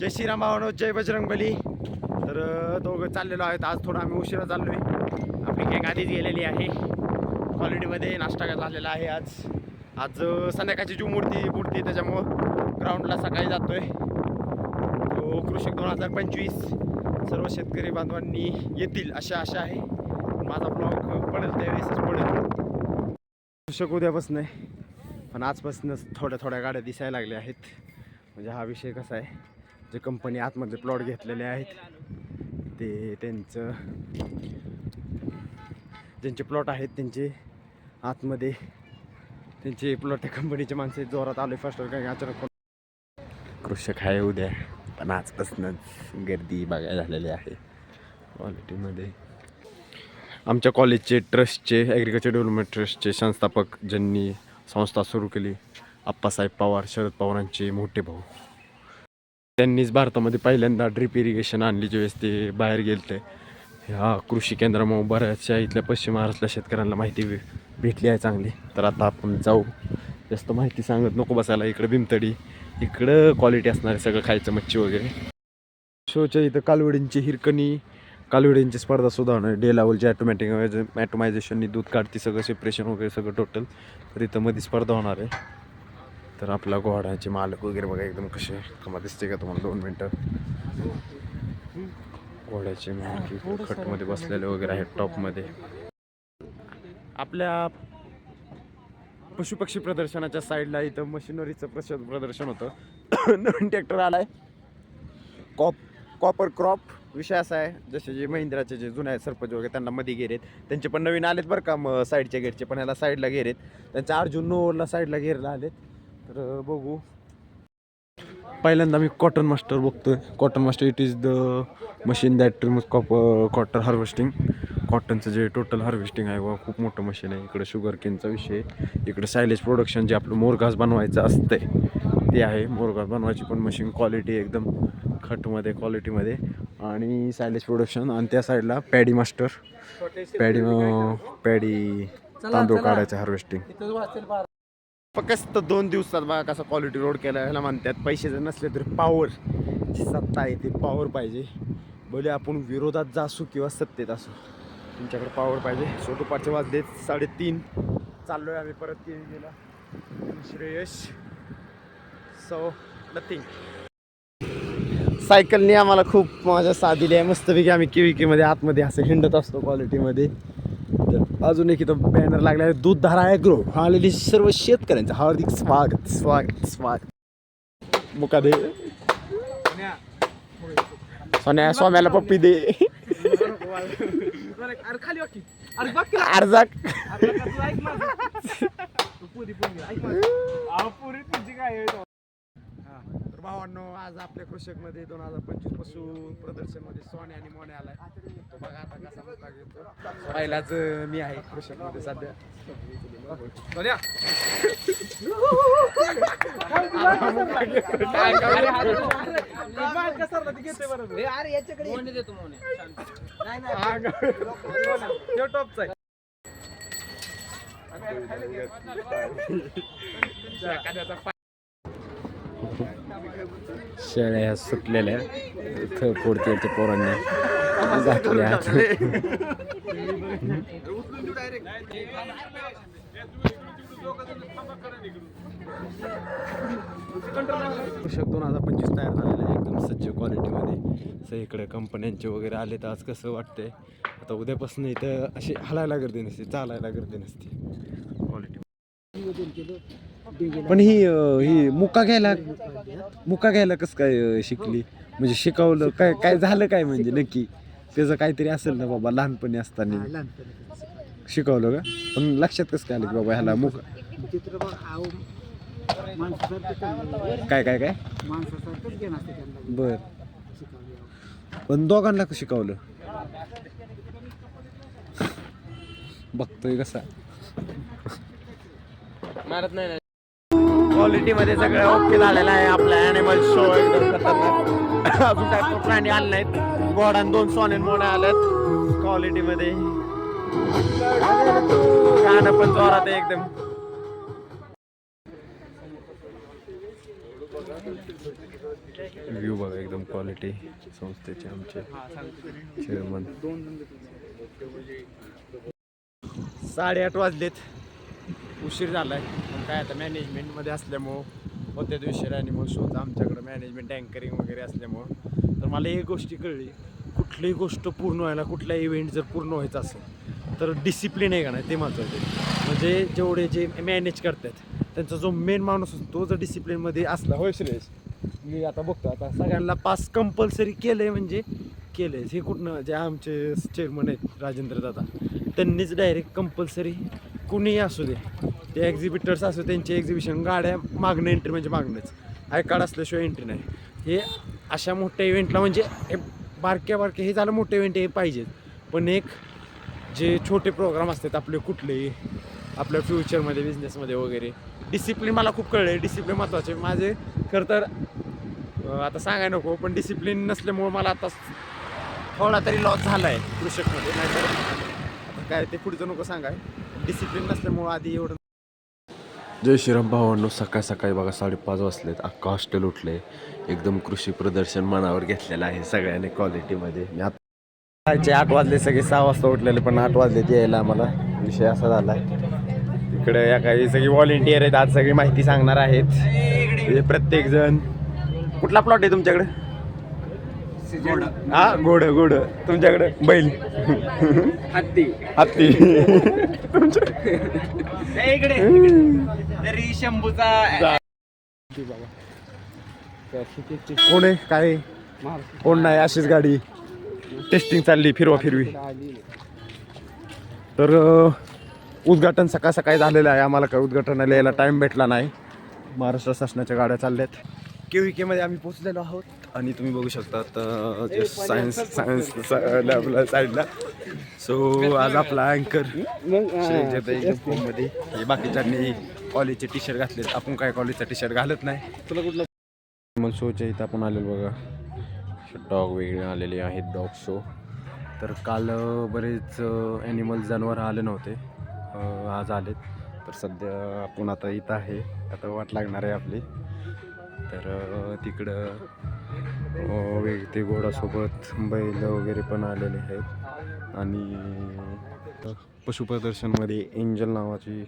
जय श्रीराम भावानो जय बजरंग बली तर दोघं चाललेलो आहेत. आज थोडं आम्ही उशिरा चाललो आहे आपली गँग आधीच गेलेली आहे. क्वालिटीमध्ये नाश्ता झालेला आहे आज. आज संध्याकाळची जी मूर्ती बुडती त्याच्यामुळं ग्राउंडला सकाळी जातोय. तो कृषी दोन हजार पंचवीस. सर्व शेतकरी बांधवांनी येतील अशा आशा आहे. माझा ब्लॉग पडेल त्यावेळेसच पडेल. कृषक उद्यापासून. आहे पण आजपासूनच थोड्या थोड्या गाड्या दिसायला लागल्या आहेत. म्हणजे हा विषय कसा आहे? जे कंपनी आतमध्ये प्लॉट घेतलेले आहेत ते त्यांचं ज्यांचे प्लॉट आहेत त्यांचे आतमध्ये त्यांचे प्लॉट त्या कंपनीचे माणसे जोरात आले फर्स्ट काही अचानक कृषक आहे उद्या पण आजपासूनच गर्दी बघायला झालेली आहे. क्वालिटीमध्ये आमच्या कॉलेजचे ट्रस्टचे ॲग्रिकल्चर डेव्हलपमेंट ट्रस्टचे संस्थापक ज्यांनी संस्था सुरू केली आप्पासाहेब पवार शरद पवारांचे मोठे भाऊ. त्यांनीच भारतामध्ये पहिल्यांदा ड्रिप इरिगेशन आणली ज्यावेळेस ते बाहेर गेलते. ह्या कृषी केंद्रामुळे बऱ्याचशा इथल्या पश्चिम महाराष्ट्रातल्या शेतकऱ्यांना माहिती भे- भेटली आहे चांगली. तर आता आपण जाऊ. जास्त माहिती सांगत नको बसायला. इकडं भीमतडी इकडं क्वालिटी असणार आहे सगळं खायचं मच्छी वगैरे. शोच्या इथं कालवडींची हिरकणी कालवडींची स्पर्धा सुद्धा होणार डे लेवलची ॲटोमॅटिक ॲटोमायझेशननी दूध काढते सगळं सेपरेशन वगैरे सगळं टोटल तर इथं मध्ये स्पर्धा होणार आहे. तर आपला घोडाचे मालक वगैरे बघा एकदम कसे कमा दिसते का तुम्हाला? दोन मिनटं. घोड्याचे मालक खटमध्ये बसलेले वगैरे आहेत टॉपमध्ये. आपल्या पशुपक्षी प्रदर्शनाच्या साईडला इथं मशिनरीचं प्रश प्रदर्शन होतं. नवीन ट्रॅक्टर आलाय. कॉप कॉपर क्रॉप विषय असा आहे. जसे जे महिंद्राचे जे जुने आहेत सरपंच वगैरे त्यांना मध्ये गेलेत त्यांचे पण नवीन आलेत बरं का मग साईडच्या गेटचे पण ह्याला साईडला गेलेत त्यांच्या अर्जुन नोवरला साईडला गेरला आलेत. तर बघू. पहिल्यांदा मी कॉटन मास्टर बघतोय. Cotton master it is the machine that removes cop cotton harvesting कॉटनचं जे टोटल हार्वेस्टिंग आहे व खूप मोठं मशीन आहे. इकडे शुगर केनचा विषय इकडे सायलेज प्रोडक्शन जे आपलं मोरघास बनवायचं असतंय ते आहे. मोरघास बनवायची पण मशीन क्वालिटी एकदम खटमध्ये क्वालिटीमध्ये आणि सायलेज प्रोडक्शन आणि त्या साईडला पॅडी मास्टर पॅडी पॅडी तांदूळ काढायचं हार्वेस्टिंग फक्त दोन दिवसात बघा कसा क्वालिटी रोड केला ह्याला म्हणतात पैसे जर नसले तरी पॉवर जी सत्ता आहे ती पॉवर पाहिजे. भले आपण विरोधात जा असू किंवा सत्तेत असू तुमच्याकडे पॉवर पाहिजे. सो दुपारचे वाजले साडेतीन. चाललो आहे आम्ही परत केली गेला श्रेयश. सो नथिंग सायकलने आम्हाला खूप मजा साथ दिली आहे. मस्तपैकी आम्ही केविकेमध्ये आतमध्ये असं हिंडत असतो क्वालिटीमध्ये तर अजून एक इथं बॅनर लागला आहे दूध धारा ॲग्रो आलेली सर्व शेतकऱ्यांचं हार्दिक स्वागत. स्वागत स्वागत. मुका दे सोन्या सोम्याला पप्पी दे. अर्जाक. काय आहे? भावांनो आज आपल्या कृषकमध्ये दोन हजार पंचवीसपासून प्रदर्शनमध्ये सोने आणि मोने आलाय. तो बघा आता कसा घेतो. पहिलाच मी आहे कृषकमध्ये सध्या. सोन्या. टॉपचा आहे शेळ्या ह्या सुटलेल्या इथं ते पोरांनी घातल्या शकतो दोन हजार पंचवीस तयार झालेलं आहे. एकदम सज्ज क्वालिटीमध्ये असं इकडे कंपन्यांचे वगैरे आले तर आज कसं वाटतंय? आता उद्यापासून इथं अशी हलायला गर्दी नसते चालायला गर्दी नसते. क्वालिटी पण ही अं, ही मुका घ्यायला मुका घ्यायला कसं काय अं, शिकली? म्हणजे शिकवलं काय काय झालं काय म्हणजे नक्की? त्याचं काहीतरी असेल ना बाबा लहानपणी असताना. शिकवलं का? पण लक्षात कसं काय आलं की बाबा ह्याला मुका चित्र बघ आव माणसासारखं काय काय काय? माणसासारखंच घेणं त्यांना बर. पण दोघांना कसं शिकवलं? बघतोय कसा. मारत नाही क्वालिटीमध्ये सगळं ओके झालेलं आहे. आपला ॲनिमल शो एकदम खतरनाक अजून काय प्राणी आले नाहीत. घोडान दोन सोने मोने आलेत. क्वालिटीमध्ये गाणं पण जोरात आहे एकदम. व्ह्यू बघा एकदम क्वालिटी संस्थेचे आमचे चेअरमन साडेआठ वाजलेत. उशीर झाला पण काय आता मॅनेजमेंटमध्ये असल्यामुळं होत्यात उशीर आणि मग शोध आमच्याकडं मॅनेजमेंट अँकरिंग वगैरे असल्यामुळं. तर मला एक गोष्टी कळली. कुठलीही गोष्ट पूर्ण व्हायला कुठला इव्हेंट जर पूर्ण व्हायचा असेल तर डिसिप्लिन आहे का नाही ते महत्त्वाचं आहे. म्हणजे जेवढे जे मॅनेज करतात त्यांचा जो मेन माणूस असतो तो जर डिसिप्लिनमध्ये असला होय श्रेयस मी आता बघतो आता सगळ्यांना पास कंपल्सरी केलं आहे म्हणजे केलं आहे हे कुठनं जे आमचे चेअरमन आहेत राजेंद्र दादा त्यांनीच डायरेक्ट कंपल्सरी कुणीही असू दे. ते एक्झिबिटर्स असू त्यांची एक्झिबिशन गाड्या मागणं एंट्री म्हणजे मागणंच. आय कार्ड असल्याशिवाय एंट्री नाही. हे अशा मोठ्या इव्हेंटला म्हणजे बारक्या बारक्या हे झालं मोठे इव्हेंट हे पाहिजेत पण एक जे छोटे प्रोग्राम असतात आपले कुठलेही आपल्या फ्युचरमध्ये बिझनेसमध्ये वगैरे डिसिप्लिन मला खूप कळलं आहे डिसिप्लिन महत्त्वाचे माझे खरं तर आता सांगाय नको पण डिसिप्लिन नसल्यामुळं मला आता थोडा तरी लॉस झाला आहे कृषकमध्ये. नाहीतर आता काय ते पुढचं नको सांगाय. डिसिप्लिन नसल्यामुळं आधी एवढं जय श्रीराम भावांनो सकाळ सकाळी बघा साडेपाच वाजलेत. अख्खा हॉस्टेल उठले एकदम कृषी प्रदर्शन मनावर घेतलेलं आहे सगळ्यांनी क्वालिटीमध्ये मी आता आठ वाजले सगळे सहा वाजता उठलेले पण आठ वाजले ते यायला आम्हाला. विषय असा झाला इकडे या काही सगळी व्हॉलेंटियर आहेत आज सगळी माहिती सांगणार आहेत. प्रत्येकजण. प्रत्येक जण कुठला प्लॉट आहे तुमच्याकडे? हा घोड घोड तुमच्याकडे बैल. हत्ती. हत्ती. इकडे तरी शंभूचा कोण आहे? काय? कोण नाही अशीच गाडी. टेस्टिंग चालली फिरवा फिरवी. तर उद्घाटन सकाळ सकाळी झालेलं आहे. आम्हाला काय उद्घाटनाला यायला टाईम भेटला नाही. महाराष्ट्र शासनाच्या गाड्या चालल्यात. के मध्ये आम्ही पोहोचलेलो आहोत. आणि तुम्ही बघू शकता सायन्स सायन्स लॅबला साईडला सो आज आपला अँकरमध्ये. हे बाकीच्यांनी कॉलेजचे टी शर्ट घातलेत. आपण काय कॉलेजचा टी शर्ट घालत नाही. तुला कुठलं? मग शोच्या इथं आपण आलेलो बघा. डॉग वेगळे आलेले आहेत डॉग शो तर काल बरेच ॲनिमल जनावर आले नव्हते. आज आलेत. तर सध्या आपण आता इथं आहे. आता वाट लागणार आहे आपली. तर तिकडं अं, ते घोडासोबत बैल वगैरे पण आलेले आहेत. आणि पशुप्रदर्शनमध्ये एंजल नावाची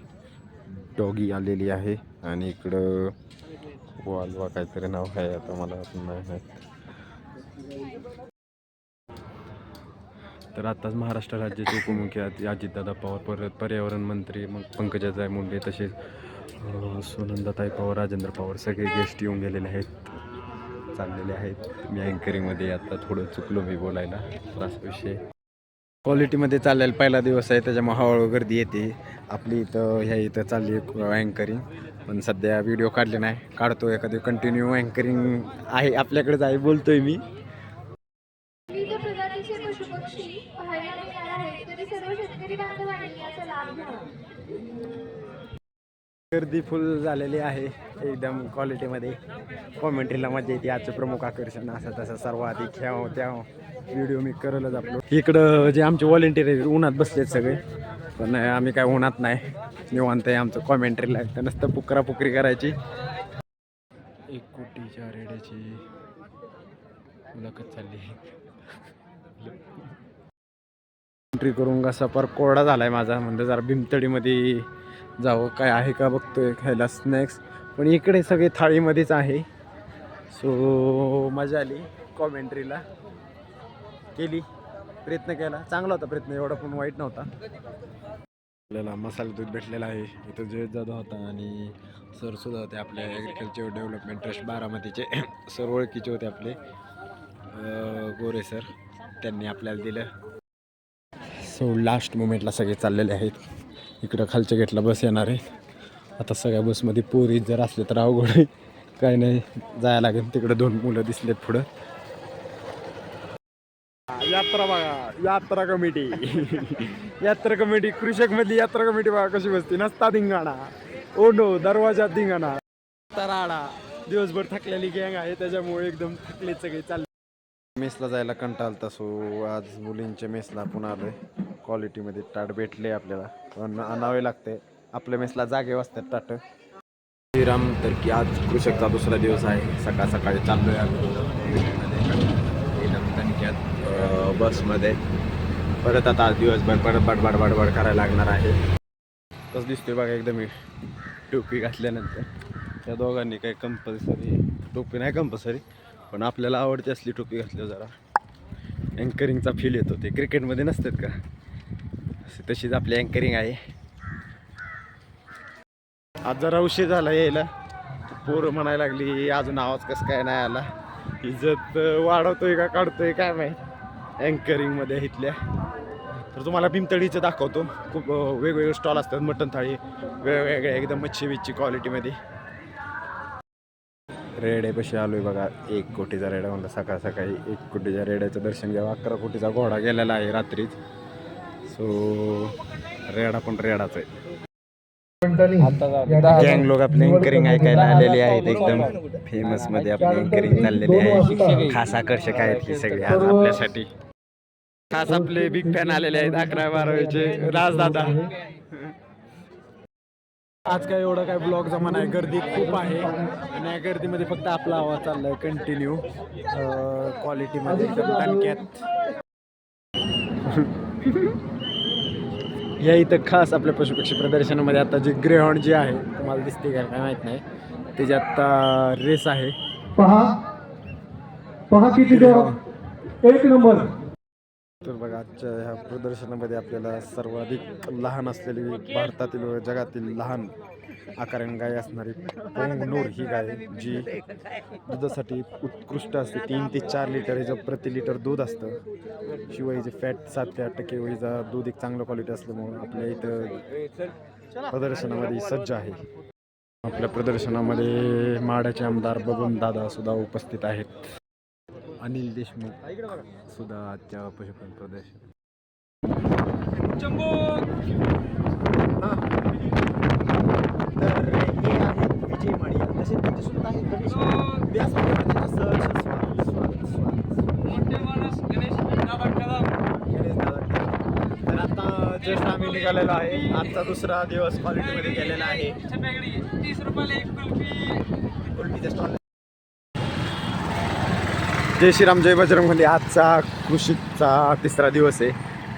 डॉगी आलेली आहे. आणि इकडं वालवा काहीतरी नाव आहे आता मला नाही माहीत. तर आत्ताच महाराष्ट्र राज्याचे उपमुख्य अजितदादा पवार परत पर्यावरण मंत्री मग पंकजाताई मुंडे तसेच सुनंदाताई पवार राजेंद्र पवार सगळे गेस्ट येऊन गेलेले आहेत. चाललेले आहेत. मी अँकरिंगमध्ये आता थोडं चुकलो मी बोलायला. त्रास विषय क्वालिटीमध्ये चाललेला पहिला दिवस आहे. त्याच्यामुळे हळूहळू गर्दी येते. आपली इथं ह्या इथं चालली अँकरिंग पण सध्या व्हिडिओ काढले नाही. काढतो एखादी कंटिन्यू अँकरिंग आहे. आपल्याकडेच आहे. बोलतोय मी विविध प्रजातीचे पशुपक्षी पाहायला मिळणार आहेत तरी सर्व शेतकरी बांधवांनी याचा लाभ घ्यावा गर्दी फुल झालेली आहे एकदम क्वालिटीमध्ये कॉमेंट्रीला मजा येते. आजचं प्रमुख आकर्षण असं तसं सर्व आधी खेळ त्या व्हिडिओ मी करलच आपलो. इकडं जे आमचे व्हॉलेंटियर आहेत उन्हात बसलेत सगळे. पण आम्ही काय उन्हात नाही. निवांत आहे आमचं कॉमेंट्रीला तर नुसतं पुकरा पुकरी करायची. एक कोटीच्या रेड्याची मुलाखत चालली. एंट्री करून कसा पर कोरडा झालाय माझा. म्हणजे जरा भीमतडीमध्ये जावं काय आहे का बघतो आहे खायला स्नॅक्स पण इकडे सगळे थाळीमध्येच आहे. सो मजा आली कॉमेंट्रीला केली प्रयत्न केला. चांगला होता प्रयत्न एवढा पण वाईट नव्हता. आपल्याला मसाला दूध भेटलेला आहे. इथं जयत जाधव होता आणि सरसुद्धा होते आपल्या ॲग्रिकल्चर डेव्हलपमेंट ट्रस्ट बारामतीचे. सर ओळखीचे होते आपले. गोरे सर. त्यांनी आपल्याला दिलं. सो लास्ट मुमेंटला सगळे चाललेले आहेत. इकडं खालच्या गेटला बस येणार आहे. आता सगळ्या बसमध्ये पोरी जर असले तर अवघड आहे. काय नाही जायला लागेल. तिकडे दोन मुलं दिसलेत पुढं. यात्रा बघा यात्रा कमिटी. यात्रा कमिटी कृषक मधली यात्रा कमिटी बघा कशी बसते. नसता धिंगाणा. ओ नो दरवाजा धिंगाणा. तराडा. दिवसभर थकलेली गँग आहे त्याच्यामुळे एकदम थकले सगळे चालले. मेसला जायला कंटाळता सो आज मुलींच्या मेसला आपण आलोय. क्वालिटीमध्ये ताट भेटले आपल्याला. पण आणावे लागते. आपल्या मेसला जागे वाजतात ताट. श्रीराम तर की आज कृषकचा दुसरा दिवस आहे. सकाळ सकाळी चाललो आहे आम्ही. बसमध्ये. परत आता आज दिवसभर परत बडबड बडबड करायला लागणार आहे. तसं दिसतोय बघा एकदम टोपी घातल्यानंतर. त्या दोघांनी काही कंपल्सरी टोपी नाही कंपल्सरी पण आपल्याला आवडते असली टोपी घातली जरा अँकरिंगचा फील येतो. ते क्रिकेटमध्ये नसतात का? तशीच आपली अँकरिंग आहे. आज जरा उशीर झाला यायला. पोरं म्हणायला लागली अजून आवाज कसं काय नाही आला? इज्जत वाढवतोय का काढतोय काय माहीत? अँकरिंगमध्ये इथल्या. तर तुम्हाला पिंतळीचं दाखवतो. खूप वेगवेगळे स्टॉल असतात मटण थाळी वेगवेगळ्या एकदम मच्छी बिच्छी क्वालिटीमध्ये रेडे आलो आलोय बघा. एक कोटीचा रेडा म्हणलं सकाळ सकाळी एक कोटीच्या रेड्याचं दर्शन घ्यावं अकरा कोटीचा घोडा गेलेला आहे रात्रीच. सो रेडा पण रेडाच आहे. गँग लोक आपले अँकरिंग ऐकायला आलेले आहेत. एकदम फेमसमध्ये आपले अँकरिंग चाललेले आहे. खास आकर्षक आहेत हे सगळे. आज आपल्यासाठी. खास आपले बिग फॅन आलेले आहेत अकरा बारावीचे. राजदादा. आज काय एवढं काय ब्लॉग जमा नाही. गर्दी खूप आहे. आणि या गर्दीमध्ये फक्त आपला आवाज चाललाय. कंटिन्यू क्वालिटीमध्ये एकदम दणक्यात या इथं खास आपल्या पशुपक्षी प्रदर्शनामध्ये आता जे ग्रेहॉन्ड जे आहे तुम्हाला दिसते का काय माहीत नाही त्याची आत्ता रेस आहे. पहा. पहा किती देव एक नंबर. तर बघा आजच्या ह्या प्रदर्शनामध्ये आपल्याला सर्वाधिक लहान असलेली भारतातील व जगातील लहान आकारण गाय असणारी पोंगनूर ही गाय जी दुधासाठी उत्कृष्ट असते. तीन ते चार लिटर हिचं प्रति लिटर दूध असतं शिवाय हिचे फॅट सात ते आठ टक्के व दूध एक चांगलं क्वालिटी असल्यामुळं आपल्या इथं प्रदर्शनामध्ये सज्ज आहे. आपल्या प्रदर्शनामध्ये माड्याचे आमदार बबन दादा सुद्धा उपस्थित आहेत. अनिल देशमुख सुद्धा आजच्या पशुपालन प्रदर्शन तसेच त्यांच्यासोबत आहे गणेश व्यासपीठाचे सर स्वागत स्वागत स्वागत गणेश दादा. तर आता जस्ट आम्ही निघालेलो आहे. आजचा दुसरा दिवस क्वालिटीमध्ये गेलेला आहे. कुल्फीचा स्टॉल जय श्रीराम जय बजरंग म्हणजे आजचा कृषीचा तिसरा दिवस आहे.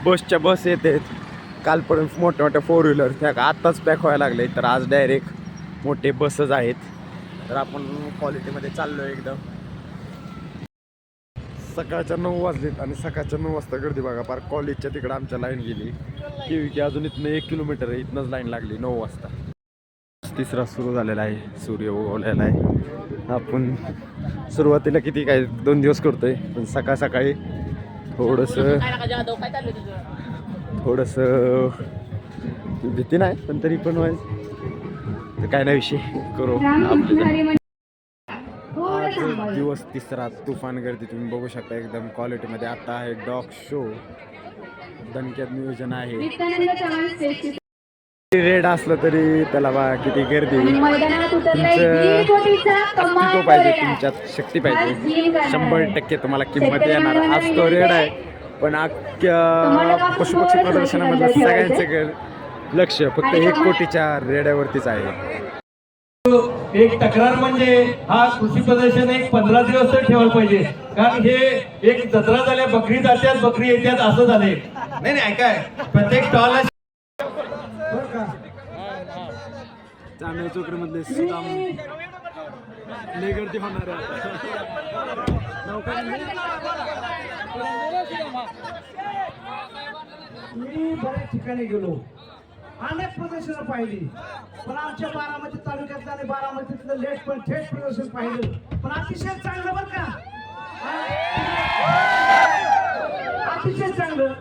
बसच्या बस येत. आहेत काल पण मोठ्या मोठ्या फोर व्हीलर त्या आत्ताच पॅक व्हायला लागले. तर आज डायरेक्ट मोठे बसच आहेत. तर आपण क्वालिटीमध्ये चाललो आहे एकदम. सकाळच्या नऊ वाजलेत आणि सकाळच्या नऊ वाजता गर्दी बघा पार कॉलेजच्या तिकडं आमच्या लाईन गेली. की की अजून इथनं एक किलोमीटर आहे इथनंच लाईन लागली नऊ वाजता. तिसरा सुरू झालेला आहे सूर्य उगवलेला आहे. आपण सुरुवातीला किती काय दोन दिवस करतोय पण सकाळ सकाळी थोडंसं थोडंसं भीती नाही पण तरी पण व्हायचं काय नाही विषय करू आपले. आज दिवस तिसरा तुफान गर्दी. तुम्ही बघू शकता एकदम क्वालिटीमध्ये आता आहे डॉग शो. दणक्यात नियोजन आहे. नित्यानंद चव्हाण स्टेजची रेड असलं तरी त्याला बा किती गर्दी. पाहिजे. तुमच्यात शक्ती पाहिजे. शंभर. टक्के तुम्हाला किंमत येणार आज तो रेड आहे. पण अख्ख्या का पशुपक्षी प्रदर्शनामधलं सगळ्यांचं ठेवायचं? ग- लक्ष फक्त एक कोटीच्या रेड्यावरतीच आहे. एक तक्रार म्हणजे हा कृषी प्रदर्शन एक पंधरा दिवस तर ठेवायला पाहिजे. कारण हे एक जत्रा झाल्या बकरी जात्यात बकरी येत्यात असं झाले नाही नाही ऐकाय प्रत्येक स्टॉलला चांदणी चोकरीमधले सुदाम गर्दी होणार मी बऱ्याच ठिकाणी गेलो. अनेक प्रदर्शनं पाहिली. पण आमच्या बारामती तालुक्यातलं आणि बारामतीतलं लेट पण थेट प्रदर्शन पाहिलं. पण अतिशय चांगलं बरं का? अतिशय चांगलं.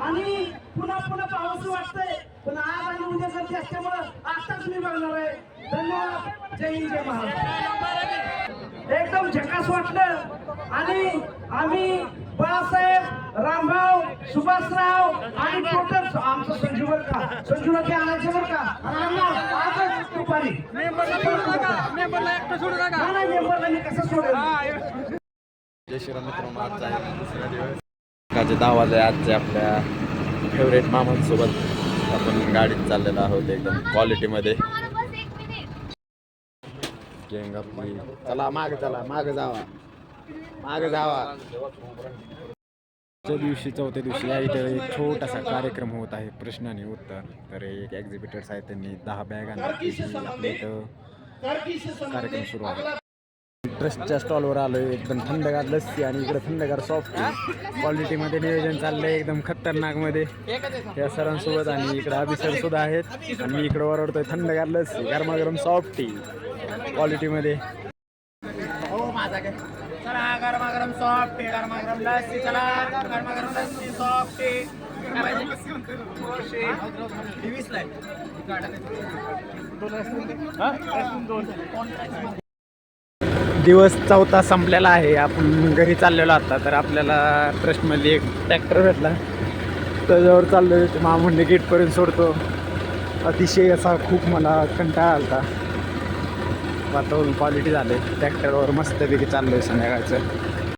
आणि पुन्हा पुन्हा पाऊस वाटतंय पण आज आणि उद्या गर्दी असल्यामुळं आताच मी बघणार आहे. धन्यवाद. जय हिंद जय महाराज एकदम झकास वाटलं. आणि आम्ही बाळासाहेब रामभाऊ सुभाषराव आणि टोटल आमचं संजू बर का. संजूला ते आणायचं बरं का. आजच दुपारी. नाही, मेंबरला मी कसं सोडेल जय श्रीराम आजचा आहे दुसरा दिवस. सकाळचे दहा वाजे आजचे आपल्या फेवरेट मामांसोबत आपण गाडीत चाललेलो आहोत एकदम क्वालिटीमध्ये गँग आपली. चला माग चला माग जावा. माग जावा. चौथ्या दिवशी चौथ्या दिवशी या इथं एक छोटासा कार्यक्रम होत आहे प्रश्न आणि उत्तर. तर एक एक्झिबिटर्स आहेत त्यांनी दहा बॅग आणली आपल्या इथं कार्यक्रम सुरू आहे. ट्रस्टच्या स्टॉलवर आलोय. एकदम थंडगार लस्सी आणि इकडे थंडगार सॉफ्ट क्वालिटीमध्ये नियोजन चाललंय एकदम खतरनाकमध्ये त्या सरांसोबत आणि इकडे अभिसर सुद्धा आहेत. आणि मी इकडे ओरडतोय थंडगार लस्सी गरमागरम सॉफ्ट टी क्वालिटीमध्ये हो माझा काय? चला गरमागरम सॉफ्ट टी गरमागरम लस्सी चला. गरमागरम लस्सी सॉफ्ट दिवस चौथा संपलेला आहे. आपण घरी चाललेलो आता तर आपल्याला ट्रस्टमध्ये एक ट्रॅक्टर भेटला. त्याच्यावर आहे ते मामुंडे गेटपर्यंत सोडतो. अतिशय असा खूप मला कंटाळा आलता. वातावरण क्वालिटी झाले ट्रॅक्टरवर मस्तपैकी चाललोय संध्याकाळचं.